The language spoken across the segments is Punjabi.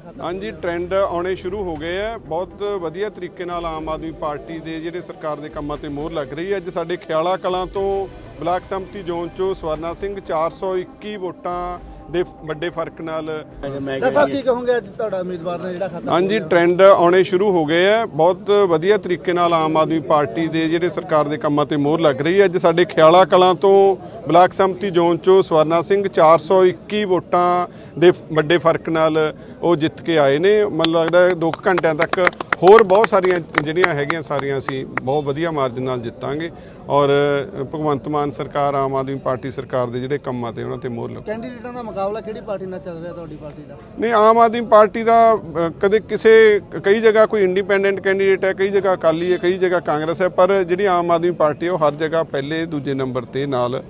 ਖਤਮ ਹਾਂਜੀ ਟ੍ਰੈਂਡ ਆਉਣੇ ਸ਼ੁਰੂ ਹੋ ਗਏ ਆ। ਬਹੁਤ ਵਧੀਆ ਤਰੀਕੇ ਨਾਲ ਆਮ ਆਦਮੀ ਪਾਰਟੀ ਦੇ ਜਿਹੜੇ ਸਰਕਾਰ ਦੇ ਕੰਮਾਂ ਤੇ ਮੋਹਰ ਲੱਗ ਰਹੀ ਹੈ। ਅੱਜ ਸਾਡੇ ਖਿਆਲਾ ਕਲਾਂ ਤੋਂ ਬਲਾਕ ਸੰਮਤੀ ਜ਼ੋਨ ਚੋਂ ਸਵਰਨਾ ਸਿੰਘ 421 ਵੋਟਾਂ ਦੇ ਵੱਡੇ ਫ਼ਰਕ ਨਾਲ। ਦੱਸੋ ਕੀ ਕਹੋਗੇ ਅੱਜ ਤੁਹਾਡਾ ਉਮੀਦਵਾਰ ਨੇ ਜਿਹੜਾ ਖਤਮ ਹਾਂਜੀ ਟ੍ਰੈਂਡ ਆਉਣੇ ਸ਼ੁਰੂ ਹੋ ਗਏ ਆ। ਬਹੁਤ ਵਧੀਆ ਤਰੀਕੇ ਨਾਲ ਆਮ ਆਦਮੀ ਪਾਰਟੀ ਦੇ ਜਿਹੜੇ ਸਰਕਾਰ ਦੇ ਕੰਮਾਂ ਤੇ ਮੋਹਰ ਲੱਗ ਰਹੀ ਹੈ। ਅੱਜ ਸਾਡੇ ਖਿਆਲਾ ਕਲਾਂ ਤੋਂ ਬਲਾਕ ਸੰਮਤੀ ਜ਼ੋਨ ਚੋਂ ਸਵਰਨਾ ਸਿੰਘ 421 ਵੋਟਾਂ ਦੇ ਵੱਡੇ ਫ਼ਰਕ ਨਾਲ ਉਹ ਜਿੱਤ ਕੇ ਆਏ ਨੇ। ਮੈਨੂੰ ਲੱਗਦਾ ਹੈ 2 ਘੰਟਿਆਂ ਤੱਕ ਹੋਰ ਬਹੁਤ ਸਾਰੀਆਂ ਜਿਹੜੀਆਂ ਹੈਗੀਆਂ ਸਾਰੀਆਂ ਅਸੀਂ ਬਹੁਤ ਵਧੀਆ ਮਾਰਜਨ ਨਾਲ ਜਿੱਤਾਂਗੇ ਔਰ ਭਗਵੰਤ ਮਾਨ ਸਰਕਾਰ ਆਮ ਆਦਮੀ ਪਾਰਟੀ ਸਰਕਾਰ ਦੇ ਜਿਹੜੇ ਕੰਮਾਂ ਤੇ ਉਹਨਾਂ ਤੇ ਮੋਹਰ ਲੱਗ। ਕੈਂਡੀਡੇਟਾਂ ਦਾ ਮੁਕਾਬਲਾ ਕਿਹੜੀ ਪਾਰਟੀ ਨਾਲ ਚੱਲ ਰਿਹਾ ਤੁਹਾਡੀ ਪਾਰਟੀ ਦਾ? ਨਹੀਂ ਆਮ ਆਦਮੀ ਪਾਰਟੀ ਦਾ ਕਦੇ ਕਿਸੇ ਕਈ ਜਗ੍ਹਾ ਕੋਈ ਇੰਡੀਪੈਂਡੈਂਟ ਕੈਂਡੀਡੇਟ ਹੈ ਕਈ ਜਗ੍ਹਾ ਅਕਾਲੀ ਹੈ ਕਈ ਜਗ੍ਹਾ ਕਾਂਗਰਸ ਹੈ ਪਰ ਜਿਹੜੀ ਆਮ ਆਦਮੀ ਪਾਰਟੀ ਹੈ ਉਹ ਹਰ ਜਗ੍ਹਾ ਪਹਿਲੇ ਦੂਜੇ ਨੰਬਰ ਤੇ ਨਾਲ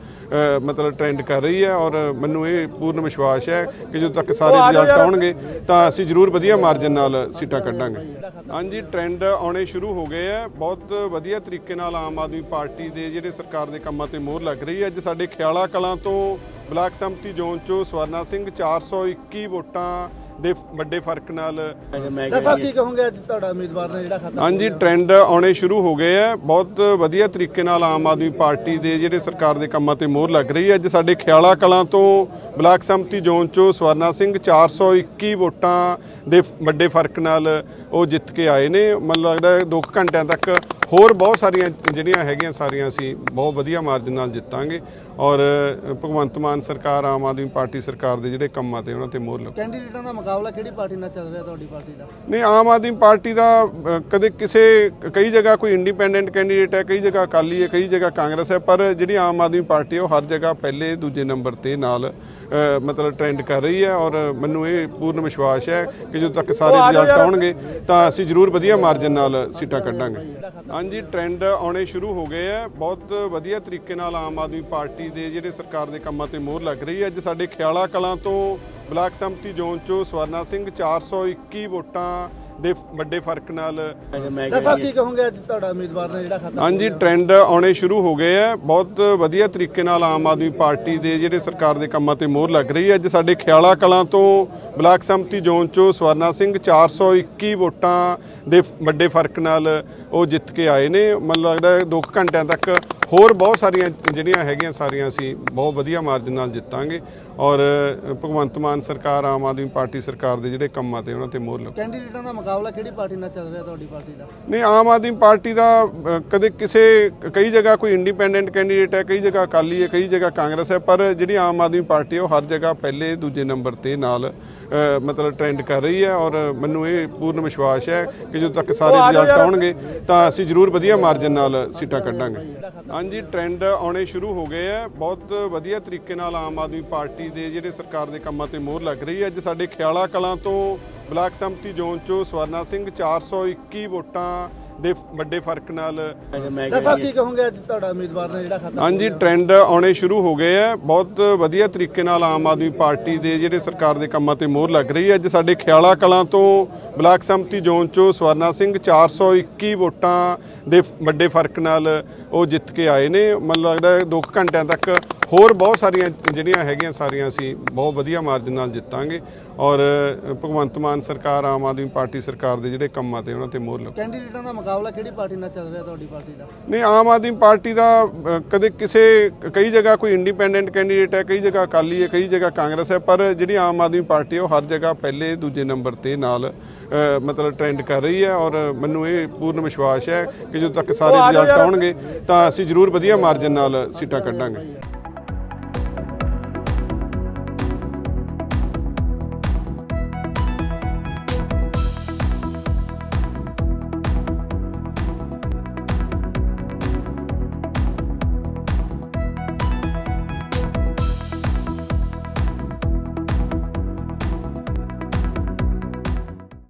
ਮਤਲਬ ਟ੍ਰੈਂਡ ਕਰ ਰਹੀ ਹੈ ਔਰ ਮੈਨੂੰ ਇਹ ਪੂਰਨ ਵਿਸ਼ਵਾਸ ਹੈ ਕਿ ਜਦੋਂ ਤੱਕ ਸਾਰੇ ਰਿਜ਼ਲਟ ਆਉਣਗੇ ਤਾਂ ਅਸੀਂ ਜ਼ਰੂਰ ਵਧੀਆ ਮਾਰਜਨ ਨਾਲ ਸੀਟਾਂ ਕੱਢਾਂਗੇ। ਹਾਂਜੀ ਟ੍ਰੈਂਡ ਆਉਣੇ ਸ਼ੁਰੂ ਹੋ ਗਏ ਆ। ਬਹੁਤ ਵਧੀਆ ਤਰੀਕੇ ਨਾਲ ਆਮ ਆਦਮੀ ਪਾਰਟੀ ਦੇ ਜਿਹੜੇ ਸਰਕਾਰ ਦੇ ਕੰਮਾਂ ਤੇ ਮੋਹਰ ਲੱਗ ਰਹੀ ਹੈ। ਅੱਜ ਸਾਡੇ ਖਿਆਲਾ ਕਲਾਂ ਤੋਂ ਬਲਾਕ ਸੰਮਤੀ ਜ਼ੋਨ ਚੋਂ ਸਵਰਨਾ ਸਿੰਘ 421 ਵੋਟਾਂ ਦੇ ਵੱਡੇ ਫ਼ਰਕ ਨਾਲ। ਦੱਸੋ ਕੀ ਕਹੋਗੇ ਅੱਜ ਤੁਹਾਡਾ ਉਮੀਦਵਾਰ ਨੇ ਜਿਹੜਾ ਖਤਮ ਹਾਂਜੀ ਟ੍ਰੈਂਡ ਆਉਣੇ ਸ਼ੁਰੂ ਹੋ ਗਏ ਆ। ਬਹੁਤ ਵਧੀਆ ਤਰੀਕੇ ਨਾਲ ਆਮ ਆਦਮੀ ਪਾਰਟੀ ਦੇ ਜਿਹੜੇ ਸਰਕਾਰ ਦੇ ਕੰਮਾਂ ਤੇ ਮੋਹਰ ਲੱਗ ਰਹੀ ਹੈ। ਅੱਜ ਸਾਡੇ ਖਿਆਲਾ ਕਲਾਂ ਤੋਂ ਬਲਾਕ ਸੰਮਤੀ ਜ਼ੋਨ ਚੋਂ ਸਵਰਨਾ ਸਿੰਘ 421 ਵੋਟਾਂ ਦੇ ਵੱਡੇ ਫ਼ਰਕ ਨਾਲ ਉਹ ਜਿੱਤ ਕੇ ਆਏ ਨੇ। ਮੈਨੂੰ ਲੱਗਦਾ ਹੈ 2 ਘੰਟਿਆਂ ਤੱਕ ਹੋਰ ਬਹੁਤ ਸਾਰੀਆਂ ਜਿਹੜੀਆਂ ਹੈਗੀਆਂ ਸਾਰੀਆਂ ਅਸੀਂ ਬਹੁਤ ਵਧੀਆ ਮਾਰਜਨ ਨਾਲ ਜਿੱਤਾਂਗੇ ਔਰ ਭਗਵੰਤ ਮਾਨ ਸਰਕਾਰ ਆਮ ਆਦਮੀ ਪਾਰਟੀ ਸਰਕਾਰ ਦੇ ਜਿਹੜੇ ਕੰਮਾਂ ਤੇ ਉਹਨਾਂ ਤੇ ਮੋਹਰ ਲੱਗ। ਕੈਂਡੀਡੇਟਾਂ ਦਾ ਮੁਕਾਬਲਾ ਕਿਹੜੀ ਪਾਰਟੀ ਨਾਲ ਚੱਲ ਰਿਹਾ ਤੁਹਾਡੀ ਪਾਰਟੀ ਦਾ? ਨਹੀਂ ਆਮ ਆਦਮੀ ਪਾਰਟੀ ਦਾ ਕਦੇ ਕਿਸੇ ਕਈ ਜਗ੍ਹਾ ਕੋਈ ਇੰਡੀਪੈਂਡੈਂਟ ਕੈਂਡੀਡੇਟ ਹੈ ਕਈ ਜਗ੍ਹਾ ਅਕਾਲੀ ਹੈ ਕਈ ਜਗ੍ਹਾ ਕਾਂਗਰਸ ਹੈ ਪਰ ਜਿਹੜੀ ਆਮ ਆਦਮੀ ਪਾਰਟੀ ਹੈ ਉਹ ਹਰ ਜਗ੍ਹਾ ਪਹਿਲੇ ਦੂਜੇ ਨੰਬਰ ਤੇ ਨਾਲ ਮਤਲਬ ਟ੍ਰੈਂਡ ਕਰ ਰਹੀ ਹੈ ਔਰ ਮੈਨੂੰ ਇਹ ਪੂਰਨ ਵਿਸ਼ਵਾਸ ਹੈ ਕਿ ਜਦੋਂ ਤੱਕ ਸਾਰੇ ਰਿਜ਼ਲਟ ਆਉਣਗੇ ਤਾਂ ਅਸੀਂ ਜ਼ਰੂਰ ਵਧੀਆ ਮਾਰਜਨ ਨਾਲ ਸੀਟਾਂ ਕੱਢਾਂਗੇ। ਹਾਂਜੀ ਟ੍ਰੈਂਡ ਆਉਣੇ ਸ਼ੁਰੂ ਹੋ ਗਏ ਆ। ਬਹੁਤ ਵਧੀਆ ਤਰੀਕੇ ਨਾਲ ਆਮ ਆਦਮੀ ਪਾਰਟੀ ਦੇ ਜਿਹੜੇ ਸਰਕਾਰ ਦੇ ਕੰਮਾਂ ਤੇ ਮੋਹਰ ਲੱਗ ਰਹੀ ਹੈ। ਅੱਜ ਸਾਡੇ ਖਿਆਲਾ ਕਲਾਂ ਤੋਂ ਬਲਾਕ ਸੰਮਤੀ ਜ਼ੋਨ ਚੋਂ ਸਵਰਨਾ ਸਿੰਘ 421 ਵੋਟਾਂ ਦੇ ਵੱਡੇ ਫ਼ਰਕ ਨਾਲ। ਦੱਸੋ ਕੀ ਕਹੋਗੇ ਅੱਜ ਤੁਹਾਡਾ ਉਮੀਦਵਾਰ ਨੇ ਜਿਹੜਾ ਖਤਮ ਹਾਂਜੀ ਟ੍ਰੈਂਡ ਆਉਣੇ ਸ਼ੁਰੂ ਹੋ ਗਏ ਆ। ਬਹੁਤ ਵਧੀਆ ਤਰੀਕੇ ਨਾਲ ਆਮ ਆਦਮੀ ਪਾਰਟੀ ਦੇ ਜਿਹੜੇ ਸਰਕਾਰ ਦੇ ਕੰਮਾਂ ਤੇ ਮੋਹਰ ਲੱਗ ਰਹੀ ਹੈ। ਅੱਜ ਸਾਡੇ ਖਿਆਲਾ ਕਲਾਂ ਤੋਂ ਬਲਾਕ ਸੰਮਤੀ ਜ਼ੋਨ ਚੋਂ ਸਵਰਨਾ ਸਿੰਘ 421 ਵੋਟਾਂ ਦੇ ਵੱਡੇ ਫ਼ਰਕ ਨਾਲ ਉਹ ਜਿੱਤ ਕੇ ਆਏ ਨੇ। ਮੈਨੂੰ ਲੱਗਦਾ ਹੈ 2 ਘੰਟਿਆਂ ਤੱਕ ਹੋਰ ਬਹੁਤ ਸਾਰੀਆਂ ਜਿਹੜੀਆਂ ਹੈਗੀਆਂ ਸਾਰੀਆਂ ਅਸੀਂ ਬਹੁਤ ਵਧੀਆ ਮਾਰਜਨ ਨਾਲ ਜਿੱਤਾਂਗੇ ਔਰ ਭਗਵੰਤ ਮਾਨ ਸਰਕਾਰ ਆਮ ਆਦਮੀ ਪਾਰਟੀ ਸਰਕਾਰ ਦੇ ਜਿਹੜੇ ਕੰਮਾਂ ਤੇ ਉਹਨਾਂ ਤੇ ਮੋਹਰ ਲੱਗ। ਕੈਂਡੀਡੇਟਾਂ ਦਾ ਮੁਕਾਬਲਾ ਕਿਹੜੀ ਪਾਰਟੀ ਨਾਲ ਚੱਲ ਰਿਹਾ ਤੁਹਾਡੀ ਪਾਰਟੀ ਦਾ? ਨਹੀਂ ਆਮ ਆਦਮੀ ਪਾਰਟੀ ਦਾ ਕਦੇ ਕਿਸੇ ਕਈ ਜਗ੍ਹਾ ਕੋਈ ਇੰਡੀਪੈਂਡੈਂਟ ਕੈਂਡੀਡੇਟ ਹੈ ਕਈ ਜਗ੍ਹਾ ਅਕਾਲੀ ਹੈ ਕਈ ਜਗ੍ਹਾ ਕਾਂਗਰਸ ਹੈ ਪਰ ਜਿਹੜੀ ਆਮ ਆਦਮੀ ਪਾਰਟੀ ਹੈ ਉਹ ਹਰ ਜਗ੍ਹਾ ਪਹਿਲੇ ਦੂਜੇ ਨੰਬਰ ਤੇ ਨਾਲ ਮਤਲਬ ਟ੍ਰੈਂਡ ਕਰ ਰਹੀ ਹੈ ਔਰ ਮੈਨੂੰ ਇਹ ਪੂਰਨ ਵਿਸ਼ਵਾਸ ਹੈ ਕਿ ਜਦੋਂ ਤੱਕ ਸਾਰੇ ਰਿਜ਼ਲਟ ਆਉਣਗੇ ਤਾਂ ਅਸੀਂ ਜ਼ਰੂਰ ਵਧੀਆ ਮਾਰਜਨ ਨਾਲ ਸੀਟਾਂ ਕੱਢਾਂਗੇ। ਹਾਂਜੀ ਟ੍ਰੈਂਡ ਆਉਣੇ ਸ਼ੁਰੂ ਹੋ ਗਏ ਆ ਬਹੁਤ ਵਧੀਆ ਤਰੀਕੇ ਨਾਲ ਆਮ ਆਦਮੀ ਪਾਰਟੀ ਦੇ ਜਿਹੜੇ ਸਰਕਾਰ ਦੇ ਕੰਮਾਂ ਤੇ ਮੋਹਰ ਲੱਗ ਰਹੀ ਹੈ। ਅੱਜ ਸਾਡੇ ਖਿਆਲਾ ਕਲਾਂ ਤੋਂ ਬਲਾਕ ਸੰਮਤੀ ਜ਼ੋਨ ਚੋਂ ਸਵਰਨਾ ਸਿੰਘ 421 ਵੋਟਾਂ ਦੇ ਵੱਡੇ ਫ਼ਰਕ ਨਾਲ। ਦੱਸੋ ਕੀ ਕਹੋਗੇ ਅੱਜ ਤੁਹਾਡਾ ਉਮੀਦਵਾਰ ਨੇ ਜਿਹੜਾ ਖਤਮ ਹਾਂਜੀ ਟ੍ਰੈਂਡ ਆਉਣੇ ਸ਼ੁਰੂ ਹੋ ਗਏ ਆ। ਬਹੁਤ ਵਧੀਆ ਤਰੀਕੇ ਨਾਲ ਆਮ ਆਦਮੀ ਪਾਰਟੀ ਦੇ ਜਿਹੜੇ ਸਰਕਾਰ ਦੇ ਕੰਮਾਂ ਤੇ ਮੋਹਰ ਲੱਗ ਰਹੀ ਹੈ। ਅੱਜ ਸਾਡੇ ਖਿਆਲਾ ਕਲਾਂ ਤੋਂ ਬਲਾਕ ਸੰਮਤੀ ਜ਼ੋਨ ਚੋਂ ਸਵਰਨਾ ਸਿੰਘ 421 ਵੋਟਾਂ ਦੇ ਵੱਡੇ ਫ਼ਰਕ ਨਾਲ ਉਹ ਜਿੱਤ ਕੇ ਆਏ ਨੇ। ਮੈਨੂੰ ਲੱਗਦਾ ਹੈ 2 ਘੰਟਿਆਂ ਤੱਕ ਹੋਰ ਬਹੁਤ ਸਾਰੀਆਂ ਜਿਹੜੀਆਂ ਹੈਗੀਆਂ ਸਾਰੀਆਂ ਅਸੀਂ ਬਹੁਤ ਵਧੀਆ ਮਾਰਜਨ ਨਾਲ ਜਿੱਤਾਂਗੇ ਔਰ ਭਗਵੰਤ ਮਾਨ ਸਰਕਾਰ ਆਮ ਆਦਮੀ ਪਾਰਟੀ ਸਰਕਾਰ ਦੇ ਜਿਹੜੇ ਕੰਮਾਂ ਤੇ ਉਹਨਾਂ ਤੇ ਮੋਹਰ ਲੱਗ। ਕੈਂਡੀਡੇਟਾਂ ਦਾ ਮੁਕਾਬਲਾ ਕਿਹੜੀ ਪਾਰਟੀ ਨਾਲ ਚੱਲ ਰਿਹਾ ਤੁਹਾਡੀ ਪਾਰਟੀ ਦਾ? ਨਹੀਂ ਆਮ ਆਦਮੀ ਪਾਰਟੀ ਦਾ ਕਦੇ ਕਿਸੇ ਕਈ ਜਗ੍ਹਾ ਕੋਈ ਇੰਡੀਪੈਂਡੈਂਟ ਕੈਂਡੀਡੇਟ ਹੈ ਕਈ ਜਗ੍ਹਾ ਅਕਾਲੀ ਹੈ ਕਈ ਜਗ੍ਹਾ ਕਾਂਗਰਸ ਹੈ ਪਰ ਜਿਹੜੀ ਆਮ ਆਦਮੀ ਪਾਰਟੀ ਹੈ ਉਹ ਹਰ ਜਗ੍ਹਾ ਪਹਿਲੇ ਦੂਜੇ ਨੰਬਰ ਤੇ ਨਾਲ ਮਤਲਬ ਟ੍ਰੈਂਡ ਕਰ ਰਹੀ ਹੈ ਔਰ ਮੈਨੂੰ ਇਹ ਪੂਰਨ ਵਿਸ਼ਵਾਸ ਹੈ ਕਿ ਜਦੋਂ ਤੱਕ ਸਾਰੇ ਰਿਜ਼ਲਟ ਆਉਣਗੇ ਤਾਂ ਅਸੀਂ ਜ਼ਰੂਰ ਵਧੀਆ ਮਾਰਜਨ ਨਾਲ ਸੀਟਾਂ ਕੱਢਾਂਗੇ।